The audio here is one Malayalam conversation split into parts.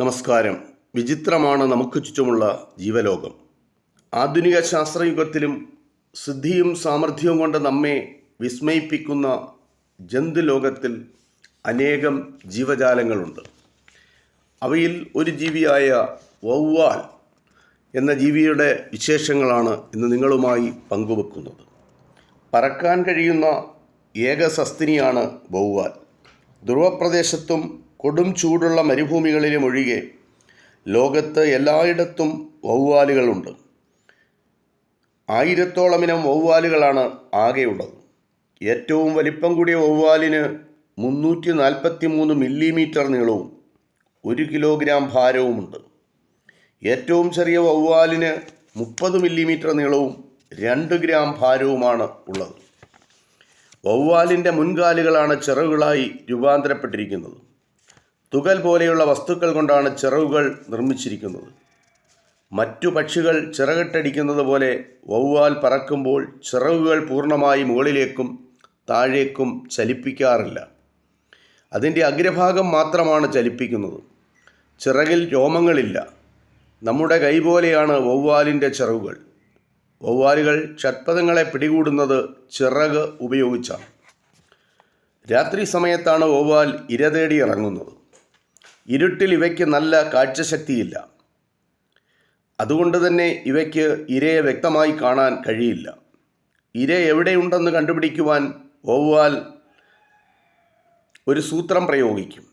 നമസ്കാരം. വിചിത്രമാണ് നമുക്ക് ചുറ്റുമുള്ള ജീവലോകം. ആധുനിക ശാസ്ത്രയുഗത്തിലും സിദ്ധിയും സാമർഥ്യവും കൊണ്ട് നമ്മെ വിസ്മയിപ്പിക്കുന്ന ജന്തുലോകത്തിൽ അനേകം ജീവജാലങ്ങളുണ്ട്. അവയിൽ ഒരു ജീവിയായ വവ്വാൽ എന്ന ജീവിയുടെ വിശേഷങ്ങളാണ് ഇന്ന് നിങ്ങളുമായി പങ്കുവെക്കുന്നത്. പറക്കാൻ കഴിയുന്ന ഏക സസ്തിനിയാണ് വവ്വാൽ. ധ്രുവപ്രദേശത്തും കൊടും ചൂടുള്ള മരുഭൂമികളിലും ഒഴികെ ലോകത്ത് എല്ലായിടത്തും വവ്വാലുകളുണ്ട്. ആയിരത്തോളം വവ്വാലുകളാണ് ആകെയുള്ളത്. ഏറ്റവും വലിപ്പം കൂടിയ വവ്വാലിന് മുന്നൂറ്റി നാൽപ്പത്തി മൂന്ന് മില്ലിമീറ്റർ നീളവും ഒരു കിലോഗ്രാം ഭാരവുമുണ്ട്. ഏറ്റവും ചെറിയ വവ്വാലിന് മുപ്പത് മില്ലിമീറ്റർ നീളവും രണ്ട് ഗ്രാം ഭാരവുമാണ് ഉള്ളത്. വവ്വാലിന്റെ മുൻകാലുകളാണ് ചിറകുകളായി രൂപാന്തരപ്പെട്ടിരിക്കുന്നത്. തുകൽ പോലെയുള്ള വസ്തുക്കൾ കൊണ്ടാണ് ചിറകുകൾ നിർമ്മിച്ചിരിക്കുന്നത്. മറ്റു പക്ഷികൾ ചിറകിട്ടടിക്കുന്നത് പോലെ വവ്വാൽ പറക്കുമ്പോൾ ചിറകുകൾ പൂർണമായി മുകളിലേക്കും താഴേക്കും ചലിപ്പിക്കാറില്ല. അതിന്റെ അഗ്രഭാഗം മാത്രമാണ് ചലിപ്പിക്കുന്നത്. ചിറകിൽ രോമങ്ങളില്ല. നമ്മുടെ കൈ പോലെയാണ് വവ്വാലിന്റെ ചിറകുകൾ. വവ്വാലുകൾ ഷഡ്പഥങ്ങളെ പിടികൂടുന്നത് ചിറക് ഉപയോഗിച്ചാണ്. രാത്രി സമയത്താണ് വവ്വാൽ ഇര തേടി ഇറങ്ങുന്നത്. ഇരുട്ടിൽ ഇവയ്ക്ക് നല്ല കാഴ്ചശക്തിയില്ല. അതുകൊണ്ട് തന്നെ ഇവയ്ക്ക് ഇരയെ വ്യക്തമായി കാണാൻ കഴിയില്ല. ഇര എവിടെയുണ്ടെന്ന് കണ്ടുപിടിക്കുവാൻ വവ്വാൽ ഒരു സൂത്രം പ്രയോഗിക്കും.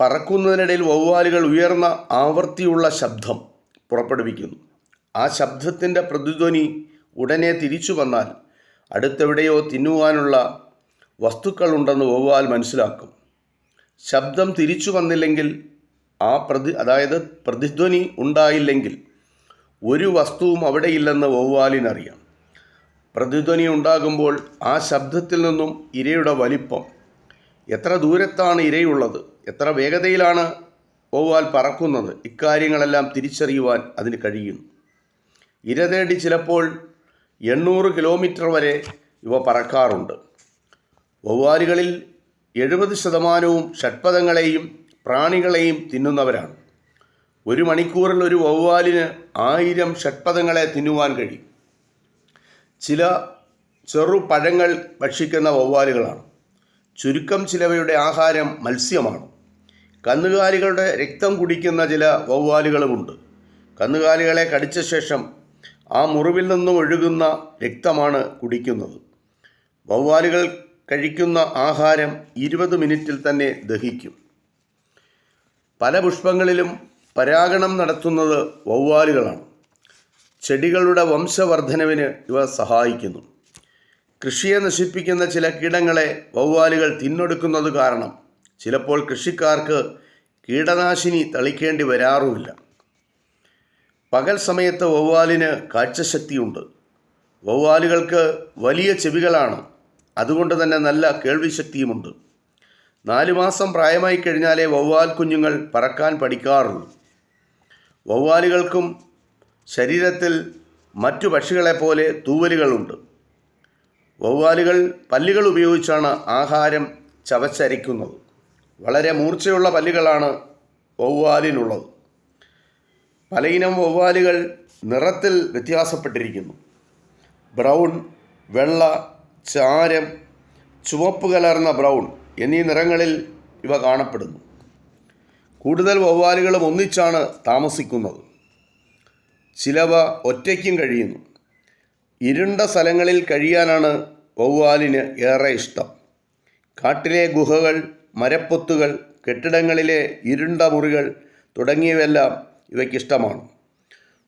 പറക്കുന്നതിനിടയിൽ വവ്വാലുകൾ ഉയർന്ന ആവർത്തിയുള്ള ശബ്ദം പുറപ്പെടുവിക്കുന്നു. ആ ശബ്ദത്തിന്റെ പ്രതിധ്വനി ഉടനെ തിരിച്ചു വന്നാൽ അടുത്തെവിടെയോ തിന്നുവാനുള്ള വസ്തുക്കളുണ്ടെന്ന് വവ്വാൽ മനസ്സിലാക്കും. ശബ്ദം തിരിച്ചു വന്നില്ലെങ്കിൽ ആ പ്രതി അതായത് പ്രതിധ്വനി ഉണ്ടായില്ലെങ്കിൽ ഒരു വസ്തുവും അവിടെ അവിടെയില്ലെന്ന് വവ്വാലിനറിയാം. പ്രതിധ്വനി ഉണ്ടാകുമ്പോൾ ആ ശബ്ദത്തിൽ നിന്നും ഇരയുടെ വലിപ്പം. എത്ര ദൂരത്താണ് ഇരയുള്ളത്? എത്ര വേഗതയിലാണ് വവ്വാൽ പറക്കുന്നത്? ഇക്കാര്യങ്ങളെല്ലാം തിരിച്ചറിയുവാൻ അതിന് കഴിയുന്നു. ഇര തേടി ചിലപ്പോൾ എണ്ണൂറ് കിലോമീറ്റർ വരെ ഇവ പറക്കാറുണ്ട്. വവ്വാലുകളിൽ എഴുപത് ശതമാനവും ഷഡ്പദങ്ങളെയും പ്രാണികളെയും തിന്നുന്നവരാണ്. ഒരു മണിക്കൂറിൽ ഒരു വവ്വാലിന് ആയിരം ഷഡ്പദങ്ങളെ തിന്നുവാൻ കഴിയും. ചില ചെറു പഴങ്ങൾ ഭക്ഷിക്കുന്ന വവ്വാലുകളാണ്. ചുരുക്കം ചിലവയുടെ ആഹാരം മത്സ്യമാണ്. കന്നുകാലികളുടെ രക്തം കുടിക്കുന്ന ചില വവ്വാലുകളുമുണ്ട്. കന്നുകാലികളെ കടിച്ച ശേഷം ആ മുറിവിൽ നിന്നും ഒഴുകുന്ന രക്തമാണ് കുടിക്കുന്നത്. വവ്വാലുകൾ കഴിക്കുന്ന ആഹാരം ഇരുപത് മിനിറ്റിൽ തന്നെ ദഹിക്കും. പല പുഷ്പങ്ങളിലും പരാഗണം നടത്തുന്നത് വവ്വാലുകളാണ്. ചെടികളുടെ വംശവർദ്ധനവിന് ഇവ സഹായിക്കുന്നു. കൃഷിയെ നശിപ്പിക്കുന്ന ചില കീടങ്ങളെ വവ്വാലുകൾ തിന്നൊടുക്കുന്നത് കാരണം ചിലപ്പോൾ കൃഷിക്കാർക്ക് കീടനാശിനി തളിക്കേണ്ടി വരാറുമില്ല. പകൽ സമയത്ത് വവ്വാലിന് കാഴ്ചശക്തിയുണ്ട്. വവ്വാലുകൾക്ക് വലിയ ചെവികളാണ്. അതുകൊണ്ട് തന്നെ നല്ല കേൾവിശക്തിയുമുണ്ട്. നാല് മാസം പ്രായമായി കഴിഞ്ഞാലേ വവ്വാൽ കുഞ്ഞുങ്ങൾ പറക്കാൻ പഠിക്കാറുള്ളൂ. വവ്വാലുകൾക്കും ശരീരത്തിൽ മറ്റു പക്ഷികളെപ്പോലെ തൂവലുകളുണ്ട്. വവ്വാലുകൾ പല്ലുകൾ ഉപയോഗിച്ചാണ് ആഹാരം ചവച്ചരയ്ക്കുന്നത് വളരെ മൂർച്ചയുള്ള പല്ലുകളാണ് വവ്വാലിനുള്ളത്. പലയിനം വവ്വാലുകൾ നിറത്തിൽ വ്യത്യാസപ്പെട്ടിരിക്കുന്നു. ബ്രൗൺ വെള്ള ചാരം ചുവപ്പ് കലർന്ന ബ്രൗൺ എന്നീ നിറങ്ങളിൽ ഇവ കാണപ്പെടുന്നു. കൂടുതൽ വവ്വാലുകളും ഒന്നിച്ചാണ് താമസിക്കുന്നത്. ചിലവ ഒറ്റയ്ക്കും കഴിയുന്നു. ഇരുണ്ട സ്ഥലങ്ങളിൽ കഴിയാനാണ് വവ്വാലിന് ഏറെ ഇഷ്ടം. കാട്ടിലെ ഗുഹകൾ മരപ്പൊത്തുകൾ കെട്ടിടങ്ങളിലെ ഇരുണ്ട മുറികൾ തുടങ്ങിയവയെല്ലാം ഇവയ്ക്കിഷ്ടമാണ്.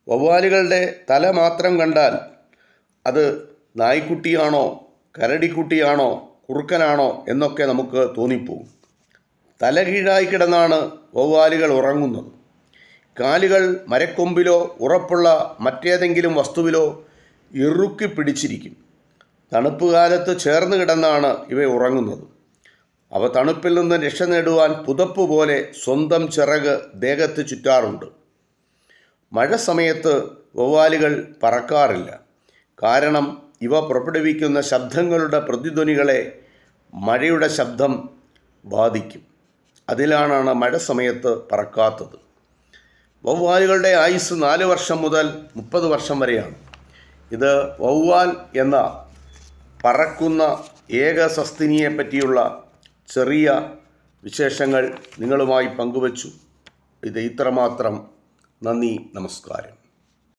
വവ്വാലുകളുടെ തല മാത്രം കണ്ടാൽ അത് നായ്ക്കുട്ടിയാണോ കരടിക്കുട്ടിയാണോ കുറുക്കനാണോ എന്നൊക്കെ നമുക്ക് തോന്നിപ്പോകും. തലകീഴായി കിടന്നാണ് വവ്വാലുകൾ ഉറങ്ങുന്നത്. കാലുകൾ മരക്കൊമ്പിലോ ഉറപ്പുള്ള മറ്റേതെങ്കിലും വസ്തുവിലോ ഇറുക്കി പിടിച്ചിരിക്കും. തണുപ്പ് കാലത്ത് ചേർന്ന് കിടന്നാണ് ഇവ ഉറങ്ങുന്നത്. അവ തണുപ്പിൽ നിന്ന് രക്ഷ നേടുവാൻ പുതപ്പ് പോലെ സ്വന്തം ചിറക് ദേഹത്ത് ചുറ്റാറുണ്ട്. മഴ സമയത്ത് വവ്വാലുകൾ പറക്കാറില്ല. കാരണം ഇവ പുറപ്പെടുവിക്കുന്ന ശബ്ദങ്ങളുടെ പ്രതിധ്വനികളെ മഴയുടെ ശബ്ദം ബാധിക്കും. അതിലാണാണ് മഴ സമയത്ത് പറക്കാത്തത്. വവ്വാലുകളുടെ ആയുസ് നാല് വർഷം മുതൽ മുപ്പത് വർഷം വരെയാണ്. ഇത് വവ്വാൽ എന്ന പറക്കുന്ന ഏക സസ്തിനിയെ പറ്റിയുള്ള ചെറിയ വിശേഷങ്ങൾ നിങ്ങളുമായി പങ്കുവച്ചു. ഇത് ഇത്രമാത്രം. നന്ദി നമസ്കാരം.